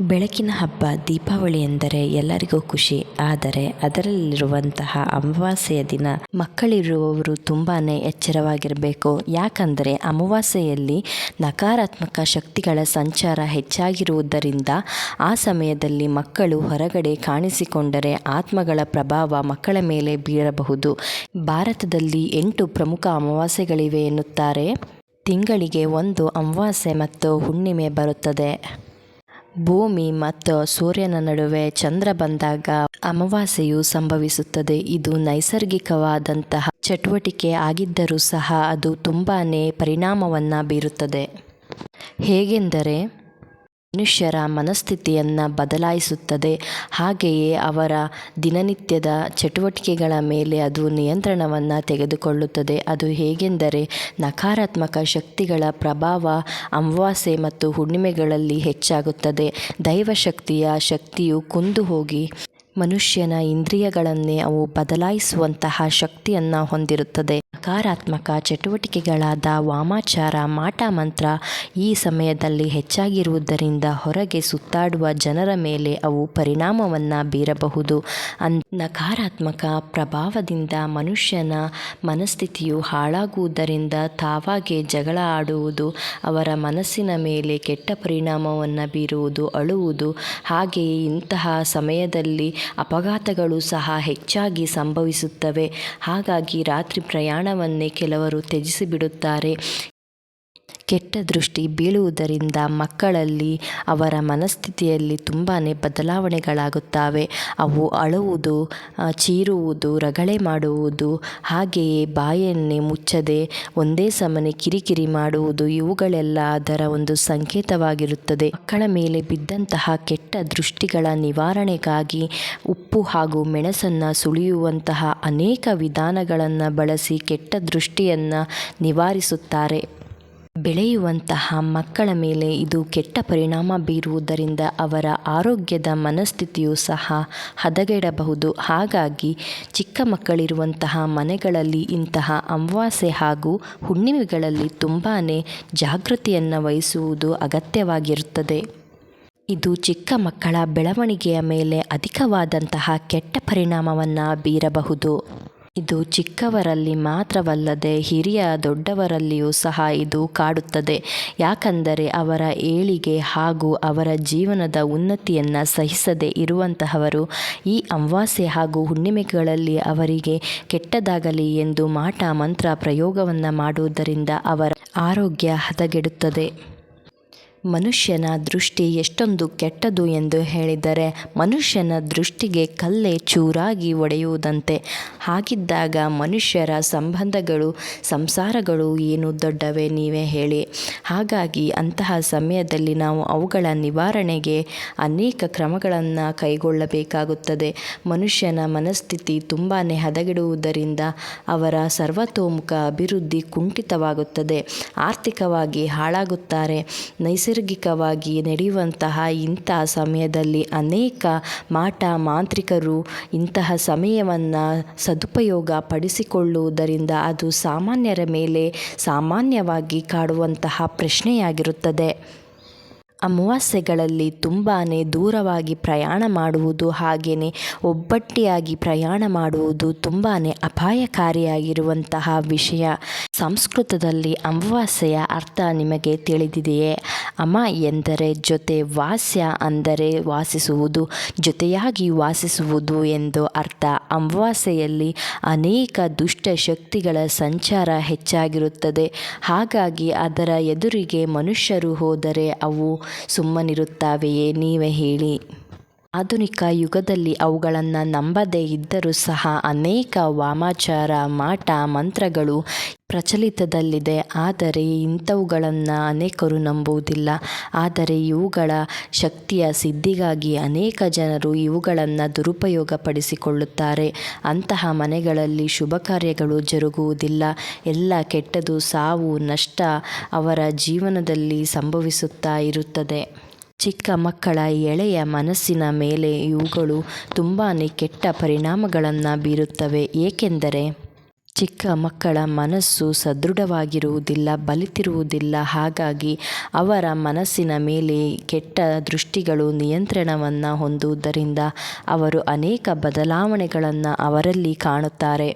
ಬೆಳಕಿನ ಹಬ್ಬ, ದೀಪಾವಳಿ ಎಂದರೆ ಎಲ್ಲರಿಗೂ ಖುಷಿ. ಆದರೆ ಅದರಲ್ಲಿರುವಂತಹ ಅಮಾವಾಸ್ಯೆಯ ದಿನ ಮಕ್ಕಳಿರುವವರು ತುಂಬಾ ಎಚ್ಚರವಾಗಿರಬೇಕು. ಯಾಕಂದರೆ ಅಮಾವಾಸ್ಯೆಯಲ್ಲಿ ನಕಾರಾತ್ಮಕ ಶಕ್ತಿಗಳ ಸಂಚಾರ ಹೆಚ್ಚಾಗಿರುವುದರಿಂದ ಆ ಸಮಯದಲ್ಲಿ ಮಕ್ಕಳು ಹೊರಗಡೆ ಕಾಣಿಸಿಕೊಂಡರೆ ಆತ್ಮಗಳ ಪ್ರಭಾವ ಮಕ್ಕಳ ಮೇಲೆ ಬೀರಬಹುದು. ಭಾರತದಲ್ಲಿ ಎಂಟು ಪ್ರಮುಖ ಅಮಾವಾಸ್ಯೆಗಳಿವೆ ಎನ್ನುತ್ತಾರೆ ತಿಂಗಳಿಗೆ ಒಂದು ಅಮಾವಾಸ್ಯೆ ಮತ್ತು ಹುಣ್ಣಿಮೆ ಬರುತ್ತದೆ. ಭೂಮಿ ಮತ್ತು ಸೂರ್ಯನ ನಡುವೆ ಚಂದ್ರ ಬಂದಾಗ ಅಮಾವಾಸ್ಯೆಯು ಸಂಭವಿಸುತ್ತದೆ. ಇದು ನೈಸರ್ಗಿಕವಾದಂತಹ ಚಟುವಟಿಕೆ ಆಗಿದ್ದರೂ ಸಹ ಅದು ತುಂಬಾ ಪರಿಣಾಮವನ್ನು ಬೀರುತ್ತದೆ. ಹೇಗೆಂದರೆ ಮನುಷ್ಯರ ಮನಸ್ಥಿತಿಯನ್ನು ಬದಲಾಯಿಸುತ್ತದೆ. ಹಾಗೆಯೇ ಅವರ ದಿನನಿತ್ಯದ ಚಟುವಟಿಕೆಗಳ ಮೇಲೆ ಅದು ನಿಯಂತ್ರಣವನ್ನು ತೆಗೆದುಕೊಳ್ಳುತ್ತದೆ. ಅದು ಹೇಗೆಂದರೆ ನಕಾರಾತ್ಮಕ ಶಕ್ತಿಗಳ ಪ್ರಭಾವ ಅಮಾವಾಸ್ಯೆ ಮತ್ತು ಹುಣ್ಣಿಮೆಗಳಲ್ಲಿ ಹೆಚ್ಚಾಗುತ್ತದೆ. ದೈವಶಕ್ತಿಯ ಶಕ್ತಿಯು ಕುಂದು ಹೋಗಿ ಮನುಷ್ಯನ ಇಂದ್ರಿಯಗಳನ್ನೇ ಅವು ಬದಲಾಯಿಸುವಂತಹ ಶಕ್ತಿಯನ್ನು ಹೊಂದಿರುತ್ತದೆ. ನಕಾರಾತ್ಮಕ ಚಟುವಟಿಕೆಗಳಾದ ವಾಮಾಚಾರ, ಮಾಟ ಮಂತ್ರ ಈ ಸಮಯದಲ್ಲಿ ಹೆಚ್ಚಾಗಿರುವುದರಿಂದ ಹೊರಗೆ ಸುತ್ತಾಡುವ ಜನರ ಮೇಲೆ ಅವು ಪರಿಣಾಮವನ್ನು ಬೀರಬಹುದು. ಅನ್ ನಕಾರಾತ್ಮಕ ಪ್ರಭಾವದಿಂದ ಮನುಷ್ಯನ ಮನಸ್ಥಿತಿಯು ಹಾಳಾಗುವುದರಿಂದ ತಾವಾಗೆ ಜಗಳ ಆಡುವುದು, ಅವರ ಮನಸ್ಸಿನ ಮೇಲೆ ಕೆಟ್ಟ ಪರಿಣಾಮವನ್ನು ಬೀರುವುದು ಅಳುವುದು. ಹಾಗೆಯೇ ಇಂತಹ ಸಮಯದಲ್ಲಿ ಅಪಘಾತಗಳು ಸಹ ಹೆಚ್ಚಾಗಿ ಸಂಭವಿಸುತ್ತವೆ. ಹಾಗಾಗಿ ರಾತ್ರಿ ಪ್ರಯಾಣವನ್ನೇ ಕೆಲವರು ತ್ಯಜಿಸಿಬಿಡುತ್ತಾರೆ. ಕೆಟ್ಟ ದೃಷ್ಟಿ ಬೀಳುವುದರಿಂದ ಮಕ್ಕಳಲ್ಲಿ ಅವರ ಮನಸ್ಥಿತಿಯಲ್ಲಿ ತುಂಬಾ ಬದಲಾವಣೆಗಳಾಗುತ್ತವೆ. ಅವು ಅಳುವುದು ಚೀರುವುದು, ರಗಳೆ ಮಾಡುವುದು, ಹಾಗೆಯೇ ಬಾಯನ್ನೇ ಮುಚ್ಚದೆ ಒಂದೇ ಸಮನೆ ಕಿರಿಕಿರಿ ಮಾಡುವುದು ಇವುಗಳೆಲ್ಲ ಅದರ ಒಂದು ಸಂಕೇತವಾಗಿರುತ್ತದೆ. ಮಕ್ಕಳ ಮೇಲೆ ಬಿದ್ದಂತಹ ಕೆಟ್ಟ ದೃಷ್ಟಿಗಳ ನಿವಾರಣೆಗಾಗಿ ಉಪ್ಪು ಹಾಗೂ ಮೆಣಸನ್ನು ಸುಳಿಯುವಂತಹ ಅನೇಕ ವಿಧಾನಗಳನ್ನು ಬಳಸಿ ಕೆಟ್ಟ ದೃಷ್ಟಿಯನ್ನು ನಿವಾರಿಸುತ್ತಾರೆ. ಬೆಳೆಯುವಂತಹ ಮಕ್ಕಳ ಮೇಲೆ ಇದು ಕೆಟ್ಟ ಪರಿಣಾಮ ಬೀರುವುದರಿಂದ ಅವರ ಆರೋಗ್ಯದ ಮನಸ್ಥಿತಿಯು ಸಹ ಹದಗೆಡಬಹುದು. ಹಾಗಾಗಿ ಚಿಕ್ಕ ಮಕ್ಕಳಿರುವಂತಹ ಮನೆಗಳಲ್ಲಿ ಇಂತಹ ಅಮಾವಾಸ್ಯೆ ಹಾಗೂ ಹುಣ್ಣಿಮೆಗಳಲ್ಲಿ ತುಂಬಾ ಜಾಗೃತಿಯನ್ನು ವಹಿಸುವುದು ಅಗತ್ಯವಾಗಿರುತ್ತದೆ. ಇದು ಚಿಕ್ಕ ಮಕ್ಕಳ ಬೆಳವಣಿಗೆಯ ಮೇಲೆ ಅಧಿಕವಾದಂತಹ ಕೆಟ್ಟ ಪರಿಣಾಮವನ್ನು ಬೀರಬಹುದು. ಇದು ಚಿಕ್ಕವರಲ್ಲಿ ಮಾತ್ರವಲ್ಲದೆ ಹಿರಿಯ ದೊಡ್ಡವರಲ್ಲಿಯೂ ಸಹ ಇದು ಕಾಡುತ್ತದೆ. ಯಾಕಂದರೆ ಅವರ ಏಳಿಗೆ ಹಾಗೂ ಅವರ ಜೀವನದ ಉನ್ನತಿಯನ್ನು ಸಹಿಸದೆ ಇರುವಂತಹವರು ಈ ಅಮಾವಾಸ್ಯೆ ಹಾಗೂ ಹುಣ್ಣಿಮೆಗಳಲ್ಲಿ ಅವರಿಗೆ ಕೆಟ್ಟದಾಗಲಿ ಎಂದು ಮಾಟ ಮಂತ್ರ ಪ್ರಯೋಗವನ್ನು ಮಾಡುವುದರಿಂದ ಅವರ ಆರೋಗ್ಯ ಹದಗೆಡುತ್ತದೆ. ಮನುಷ್ಯನ ದೃಷ್ಟಿ ಎಷ್ಟೊಂದು ಕೆಟ್ಟದು ಎಂದು ಹೇಳಿದರೆ ಮನುಷ್ಯನ ದೃಷ್ಟಿಗೆ ಕಲ್ಲೇ ಚೂರಾಗಿ ಒಡೆಯುವುದಂತೆ. ಹಾಗಿದ್ದಾಗ ಮನುಷ್ಯರ ಸಂಬಂಧಗಳು, ಸಂಸಾರಗಳು ಏನು ದೊಡ್ಡವೇ ನೀವೇ ಹೇಳಿ. ಹಾಗಾಗಿ ಅಂತಹ ಸಮಯದಲ್ಲಿ ನಾವು ಅವುಗಳ ನಿವಾರಣೆಗೆ ಅನೇಕ ಕ್ರಮಗಳನ್ನು ಕೈಗೊಳ್ಳಬೇಕಾಗುತ್ತದೆ. ಮನುಷ್ಯನ ಮನಸ್ಥಿತಿ ತುಂಬಾ ಹದಗೆಡುವುದರಿಂದ ಅವರ ಸರ್ವತೋಮುಖ ಅಭಿವೃದ್ಧಿ ಕುಂಠಿತವಾಗುತ್ತದೆ. ಆರ್ಥಿಕವಾಗಿ ಹಾಳಾಗುತ್ತಾರೆ. ನೈಸರ್ಗಿಕವಾಗಿ ನಡೆಯುವಂತಹ ಇಂತಹ ಸಮಯದಲ್ಲಿ ಅನೇಕ ಮಾಟ ಮಾಂತ್ರಿಕರು ಇಂತಹ ಸಮಯವನ್ನು ಸದುಪಯೋಗ ಪಡಿಸಿಕೊಳ್ಳುವುದರಿಂದ ಅದು ಸಾಮಾನ್ಯರ ಮೇಲೆ ಸಾಮಾನ್ಯವಾಗಿ ಕಾಡುವಂತಹ ಪ್ರಶ್ನೆಯಾಗಿರುತ್ತದೆ. ಅಮಾವಾಸ್ಯೆಗಳಲ್ಲಿ ತುಂಬಾ ದೂರವಾಗಿ ಪ್ರಯಾಣ ಮಾಡುವುದು ಹಾಗೆಯೇ ಒಬ್ಬಟ್ಟಿಯಾಗಿ ಪ್ರಯಾಣ ಮಾಡುವುದು ತುಂಬಾ ಅಪಾಯಕಾರಿಯಾಗಿರುವಂತಹ ವಿಷಯ. ಸಂಸ್ಕೃತದಲ್ಲಿ ಅಮಾವಾಸ್ಯೆಯ ಅರ್ಥ ನಿಮಗೆ ತಿಳಿದಿದೆಯೇ? ಅಮ ಎಂದರೆ ಜೊತೆ ವಾಸ್ಯ ಅಂದರೆ ವಾಸಿಸುವುದು, ಜೊತೆಯಾಗಿ ವಾಸಿಸುವುದು ಎಂದು ಅರ್ಥ. ಅಮಾವಾಸ್ಯೆಯಲ್ಲಿ ಅನೇಕ ದುಷ್ಟ ಶಕ್ತಿಗಳ ಸಂಚಾರ ಹೆಚ್ಚಾಗಿರುತ್ತದೆ. ಹಾಗಾಗಿ ಅದರ ಎದುರಿಗೆ ಮನುಷ್ಯರು ಹೋದರೆ ಅವು ಸುಮ್ಮನಿರುತ್ತವೆಯೇ? ನೀವೇ ಹೇಳಿ. ಆಧುನಿಕ ಯುಗದಲ್ಲಿ ಅವುಗಳನ್ನು ನಂಬದೇ ಇದ್ದರೂ ಸಹ ಅನೇಕ ವಾಮಾಚಾರ, ಮಾಟ, ಮಂತ್ರಗಳು ಪ್ರಚಲಿತದಲ್ಲಿದೆ. ಆದರೆ ಇಂಥವುಗಳನ್ನು ಅನೇಕರು ನಂಬುವುದಿಲ್ಲ. ಆದರೆ ಇವುಗಳ ಶಕ್ತಿಯ ಸಿದ್ಧಿಗಾಗಿ ಅನೇಕ ಜನರು ಇವುಗಳನ್ನು ದುರುಪಯೋಗಪಡಿಸಿಕೊಳ್ಳುತ್ತಾರೆ. ಅಂತಹ ಮನೆಗಳಲ್ಲಿ ಶುಭ ಕಾರ್ಯಗಳು ಜರುಗುವುದಿಲ್ಲ. ಎಲ್ಲ ಕೆಟ್ಟದು, ಸಾವು, ನಷ್ಟ ಅವರ ಜೀವನದಲ್ಲಿ ಸಂಭವಿಸುತ್ತಾ ಇರುತ್ತದೆ. ಚಿಕ್ಕ ಮಕ್ಕಳ ಎಳೆಯ ಮನಸ್ಸಿನ ಮೇಲೆ ಇವುಗಳು ತುಂಬಾ ಕೆಟ್ಟ ಪರಿಣಾಮಗಳನ್ನು ಬೀರುತ್ತವೆ. ಏಕೆಂದರೆ ಚಿಕ್ಕ ಮಕ್ಕಳ ಮನಸ್ಸು ಸದೃಢವಾಗಿರುವುದಿಲ್ಲ, ಬಲಿತಿರುವುದಿಲ್ಲ. ಹಾಗಾಗಿ ಅವರ ಮನಸ್ಸಿನ ಮೇಲೆ ಕೆಟ್ಟ ದೃಷ್ಟಿಗಳು ನಿಯಂತ್ರಣವನ್ನು ಹೊಂದುವುದರಿಂದ ಅವರು ಅನೇಕ ಬದಲಾವಣೆಗಳನ್ನು ಅವರಲ್ಲಿ ಕಾಣುತ್ತಾರೆ.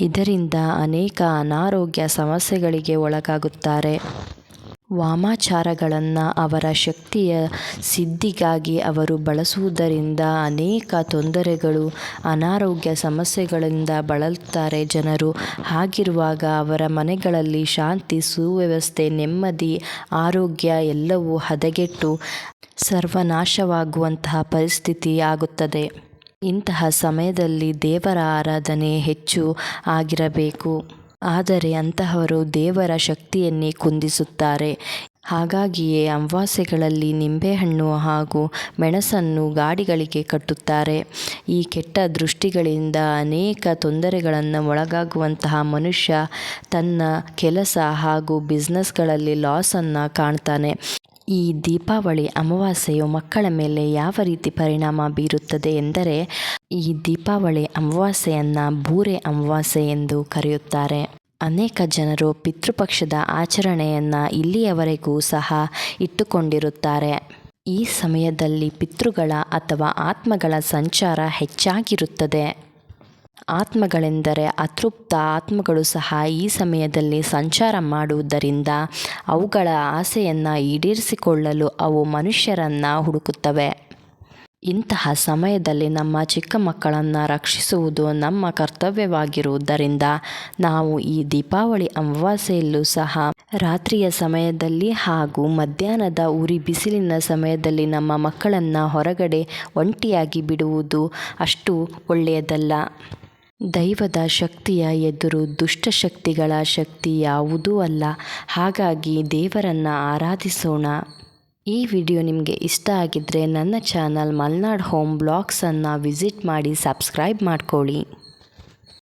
ಇದರಿಂದ ಅನೇಕ ಅನಾರೋಗ್ಯ ಸಮಸ್ಯೆಗಳಿಗೆ ಒಳಗಾಗುತ್ತಾರೆ. ವಾಮಾಚಾರಗಳನ್ನು ಅವರ ಶಕ್ತಿಯ ಸಿದ್ಧಿಗಾಗಿ ಅವರು ಬಳಸುವುದರಿಂದ ಅನೇಕ ತೊಂದರೆಗಳು, ಅನಾರೋಗ್ಯ ಸಮಸ್ಯೆಗಳಿಂದ ಬಳಲುತ್ತಾರೆ ಜನರು. ಹಾಗಿರುವಾಗ ಅವರ ಮನೆಗಳಲ್ಲಿ ಶಾಂತಿ, ಸುವ್ಯವಸ್ಥೆ, ನೆಮ್ಮದಿ, ಆರೋಗ್ಯ ಎಲ್ಲವೂ ಹದಗೆಟ್ಟು ಸರ್ವನಾಶವಾಗುವಂತಹ ಪರಿಸ್ಥಿತಿ ಆಗುತ್ತದೆ. ಇಂತಹ ಸಮಯದಲ್ಲಿ ದೇವರ ಆರಾಧನೆ ಹೆಚ್ಚು ಆಗಿರಬೇಕು. ಆದರೆ ಅಂತಹವರು ದೇವರ ಶಕ್ತಿಯನ್ನೇ ಕುಂದಿಸುತ್ತಾರೆ. ಹಾಗಾಗಿಯೇ ಅಮಾವಾಸ್ಯೆಗಳಲ್ಲಿ ನಿಂಬೆಹಣ್ಣು ಹಾಗೂ ಮೆಣಸನ್ನು ಗಾಡಿಗಳಿಗೆ ಕಟ್ಟುತ್ತಾರೆ. ಈ ಕೆಟ್ಟ ದೃಷ್ಟಿಗಳಿಂದ ಅನೇಕ ತೊಂದರೆಗಳನ್ನು ಒಳಗಾಗುವಂತಹ ಮನುಷ್ಯ ತನ್ನ ಕೆಲಸ ಹಾಗೂ ಬಿಸ್ನೆಸ್ಗಳಲ್ಲಿ ಲಾಸನ್ನು ಕಾಣ್ತಾನೆ. ಈ ದೀಪಾವಳಿ ಅಮಾವಾಸ್ಯೆಯು ಮಕ್ಕಳ ಮೇಲೆ ಯಾವ ರೀತಿ ಪರಿಣಾಮ ಬೀರುತ್ತದೆ ಎಂದರೆ, ಈ ದೀಪಾವಳಿ ಅಮಾವಾಸ್ಯೆಯನ್ನು ಬೂರೆ ಅಮಾವಾಸ್ಯೆ ಎಂದು ಕರೆಯುತ್ತಾರೆ. ಅನೇಕ ಜನರು ಪಿತೃಪಕ್ಷದ ಆಚರಣೆಯನ್ನು ಇಲ್ಲಿಯವರೆಗೂ ಸಹ ಇಟ್ಟುಕೊಂಡಿರುತ್ತಾರೆ. ಈ ಸಮಯದಲ್ಲಿ ಪಿತೃಗಳ ಅಥವಾ ಆತ್ಮಗಳ ಸಂಚಾರ ಹೆಚ್ಚಾಗಿರುತ್ತದೆ. ಆತ್ಮಗಳೆಂದರೆ ಅತೃಪ್ತ ಆತ್ಮಗಳು ಸಹ ಈ ಸಮಯದಲ್ಲಿ ಸಂಚಾರ ಮಾಡುವುದರಿಂದ ಅವುಗಳ ಆಸೆಯನ್ನು ಈಡೇರಿಸಿಕೊಳ್ಳಲು ಅವು ಮನುಷ್ಯರನ್ನು ಹುಡುಕುತ್ತವೆ. ಇಂತಹ ಸಮಯದಲ್ಲಿ ನಮ್ಮ ಚಿಕ್ಕ ಮಕ್ಕಳನ್ನು ರಕ್ಷಿಸುವುದು ನಮ್ಮ ಕರ್ತವ್ಯವಾಗಿರುವುದರಿಂದ ನಾವು ಈ ದೀಪಾವಳಿ ಅಮಾವಾಸ್ಯೆಯಲ್ಲೂ ಸಹ ರಾತ್ರಿಯ ಸಮಯದಲ್ಲಿ ಹಾಗೂ ಮಧ್ಯಾಹ್ನದ ಉರಿ ಬಿಸಿಲಿನ ಸಮಯದಲ್ಲಿ ನಮ್ಮ ಮಕ್ಕಳನ್ನು ಹೊರಗಡೆ ಒಂಟಿಯಾಗಿ ಬಿಡುವುದು ಅಷ್ಟು ಒಳ್ಳೆಯದಲ್ಲ. ದೈವದ ಶಕ್ತಿಯ ಎದುರು ದುಷ್ಟಶಕ್ತಿಗಳ ಶಕ್ತಿ ಯಾವುದೂ ಅಲ್ಲ. ಹಾಗಾಗಿ ದೇವರನ್ನು ಆರಾಧಿಸೋಣ. ಈ ವಿಡಿಯೋ ನಿಮಗೆ ಇಷ್ಟ ಆಗಿದ್ದರೆ ನನ್ನ ಚಾನಲ್ ಮಲ್ನಾಡ್ ಹೋಮ್ ಬ್ಲಾಗ್ಸನ್ನು ವಿಸಿಟ್ ಮಾಡಿ ಸಬ್ಸ್ಕ್ರೈಬ್ ಮಾಡ್ಕೊಳ್ಳಿ.